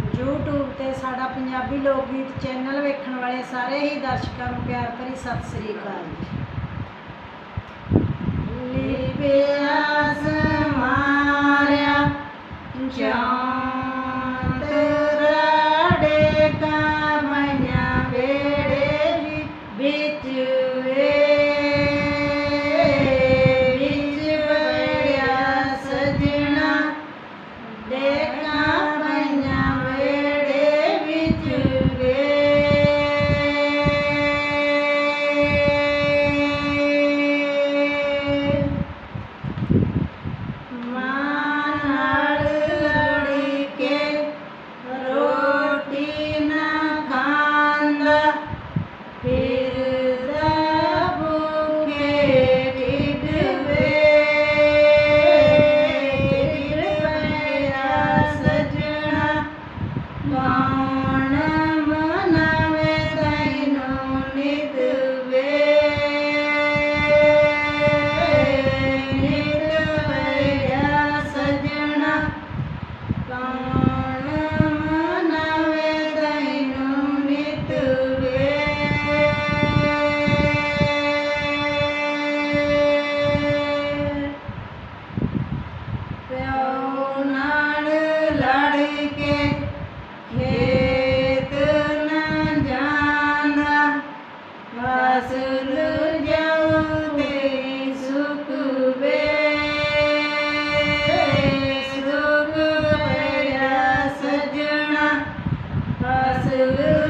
YouTube ਤੇ ਸਾਡਾ ਪੰਜਾਬੀ ਲੋਕ ਗੀਤ ਚੈਨਲ ਵੇਖਣ ਵਾਲੇ ਸਾਰੇ ਹੀ ਦਰਸ਼ਕਾਂ ਨੂੰ ਪਿਆਰ ਭਰੀ ਸਤਿ ਸ੍ਰੀ ਅਕਾਲ ਜੀ। வாசலு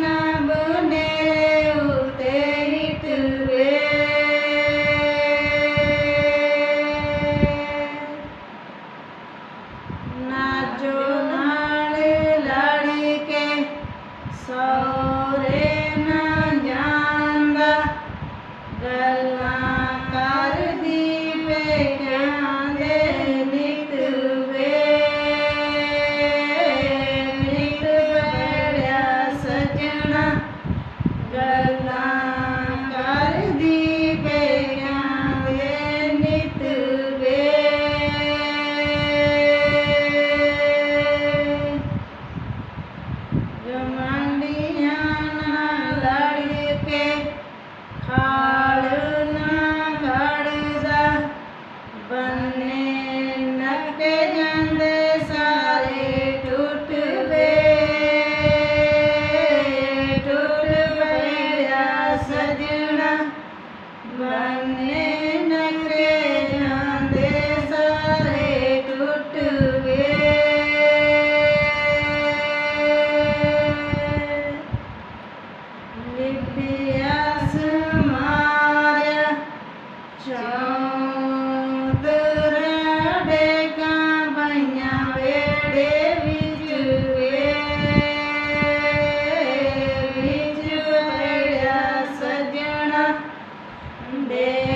Amén.